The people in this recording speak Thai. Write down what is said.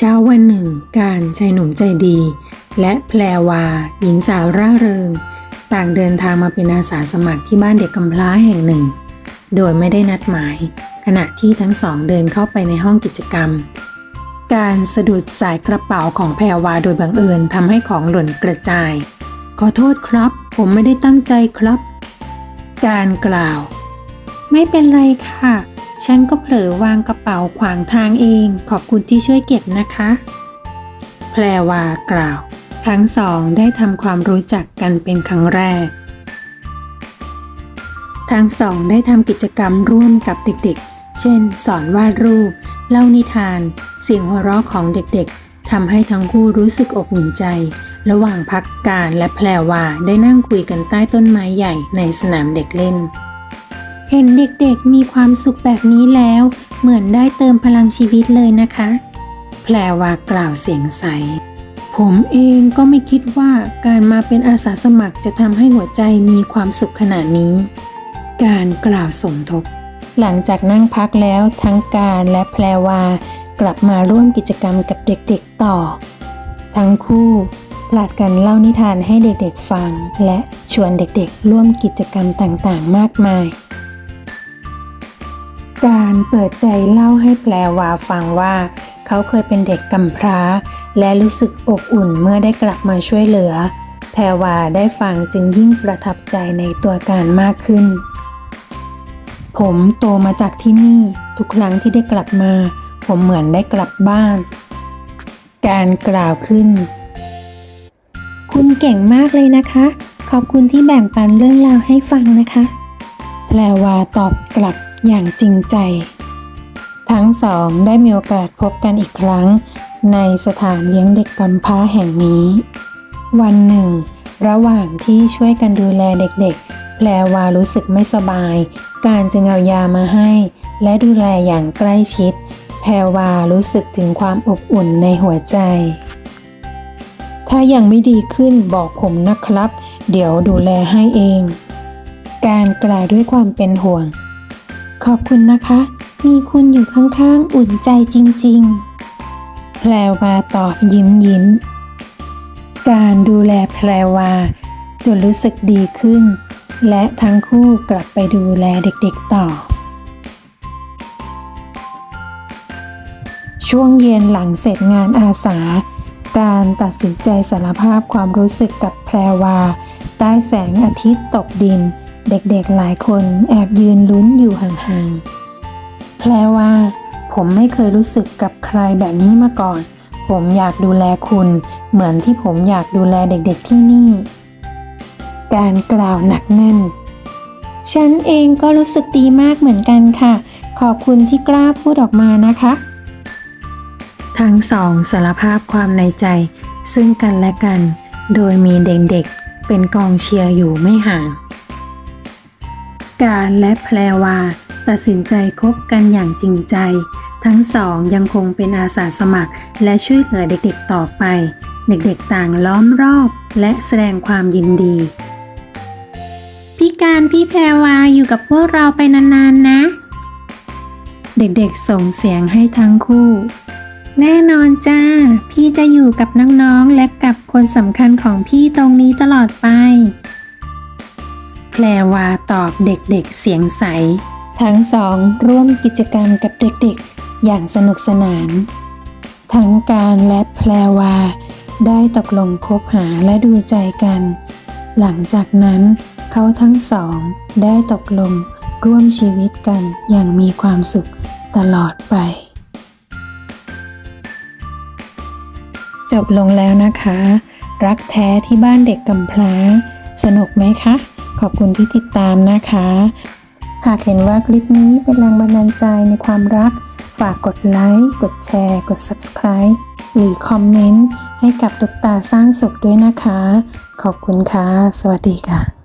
เช้าวันหนึ่ง การชายหนุ่มใจดี และแพรวา หญิงสาวร่าเริง ต่างเดินทางมาเป็นอาสาสมัครที่บ้านเด็กกำพร้าแห่งหนึ่ง โดยไม่ได้นัดหมาย ขณะที่ทั้งสองเดินเข้าไปในห้องกิจกรรม การสะดุดสายกระเป๋าของแพรวาโดยบังเอิญทำให้ของหล่นกระจาย ขอโทษครับ ผมไม่ได้ตั้งใจครับ การกล่าว ไม่เป็นไรค่ะ ฉันก็เผลอวางกระเป๋าขวางทางเอง ขอบคุณที่ช่วยเก็บนะคะ แพรวากล่าว ทั้งสองได้ทำความรู้จักกันเป็นครั้งแรก ทั้งสองได้ทำกิจกรรมร่วมกับเด็กๆ เช่น สอนวาดรูป เล่านิทาน เสียงหัวเราะของเด็กๆทำให้ทั้งคู่รู้สึกอบอุ่นใจ ระหว่างพักการและแพรวาได้นั่งคุยกันใต้ต้นไม้ใหญ่ในสนามเด็กเล่น เห็นเด็กๆมีความสุขแบบนี้แล้ว เหมือนได้เติมพลังชีวิตเลยนะคะ แพรวากล่าวเสียงใส ผมเองก็ไม่คิดว่าการมาเป็นอาสาสมัครจะทำให้หัวใจมีความสุขขนาดนี้ การกล่าวสมทบ หลังจากนั่งพักแล้วทั้งการและแพรวากลับมาร่วมกิจกรรมกับเด็กๆต่อ ทั้งคู่ผลัดกันเล่านิทานให้เด็กๆฟัง และชวนเด็กๆ ร่วมกิจกรรมต่างๆ มากมาย การเปิดใจเล่าให้แพรวาฟังว่า เขาเคยเป็นเด็กกำพร้า และรู้สึกอบอุ่นเมื่อได้กลับมาช่วยเหลือ แพรวาได้ฟังจึงยิ่งประทับใจในตัวการมากขึ้น ผมโตมาจากที่นี่ทุกครั้งที่ได้กลับมา ผมเหมือนได้กลับบ้าน การกล่าวขึ้น คุณเก่งมากเลยนะคะ ขอบคุณที่แบ่งปันเรื่องราวให้ฟังนะคะ แพรวาตอบกลับ อย่างจริงใจ ทั้งสองได้มีโอกาสพบกันอีกครั้ง ในสถานเลี้ยงเด็กกำพร้าแห่งนี้ วันหนึ่ง ระหว่างที่ช่วยกันดูแลเด็กๆ แพรวารู้สึกไม่สบาย การจึงเอายามาให้ และดูแลอย่างใกล้ชิด แพรวารู้สึกถึงความอบอุ่นในหัวใจ ถ้ายังไม่ดีขึ้นบอกผมนะครับ เดี๋ยวดูแลให้เอง การกล่าวด้วยความเป็นห่วง ขอบคุณนะคะ มีคุณอยู่ข้างๆ อุ่นใจจริงๆ แพรวาตอบยิ้มยิ้ม การดูแลแพรวาจนรู้สึกดีขึ้น และทั้งคู่กลับไปดูแลเด็กๆต่อ ช่วงเย็นหลังเสร็จงานอาสา การตัดสินใจสารภาพความรู้สึกกับแพรวา ใต้แสงอาทิตย์ตกดิน เด็กๆหลายคนแอบยืนลุ้นอยู่ห่างๆ แพรว่า ผมไม่เคยรู้สึกกับใครแบบนี้มาก่อน ผมอยากดูแลคุณ เหมือนที่ผมอยากดูแลเด็กๆที่นี่ การกล่าวหนักแน่น ฉันเองก็รู้สึกดีมากเหมือนกันค่ะ ขอบคุณที่กล้าพูดออกมานะคะ ทั้งสองสารภาพความในใจ ซึ่งกันและกัน โดยมีเด็กๆเป็นกองเชียร์อยู่ไม่ห่าง การและแพรวา ตัดสินใจคบกันอย่างจริงใจ ทั้งสองยังคงเป็นอาสาสมัคร และช่วยเหลือเด็กๆต่อไป เด็กๆต่างล้อมรอบ และแสดงความยินดี พี่การพี่แพรวาอยู่กับพวกเราไปนานๆนะ เด็กๆส่งเสียงให้ทั้งคู่ แน่นอนจ้า พี่จะอยู่กับน้องๆและกับคนสำคัญของพี่ตรงนี้ตลอดไป แพรวาตอบเด็กๆเสียงใส ทั้งสองร่วมกิจกรรมกับเด็กๆ อย่างสนุกสนาน ทั้งการและแพรวา ได้ตกลงคบหาและดูใจกัน หลังจากนั้นเขาทั้งสองได้ตกลงร่วมชีวิตกันอย่างมีความสุขตลอดไป จบลงแล้วนะคะ รักแท้ที่บ้านเด็กกำพร้า สนุกไหมคะ ขอบคุณที่ติดตามนะคะ หากเห็นว่าคลิปนี้เป็นแรงบันดาลใจในความรัก ฝากกดไลค์ กดแชร์ กด Subscribe หรือคอมเมนต์ให้กับตุกตาสร้างสุขด้วยนะคะ ขอบคุณค่ะ สวัสดีค่ะ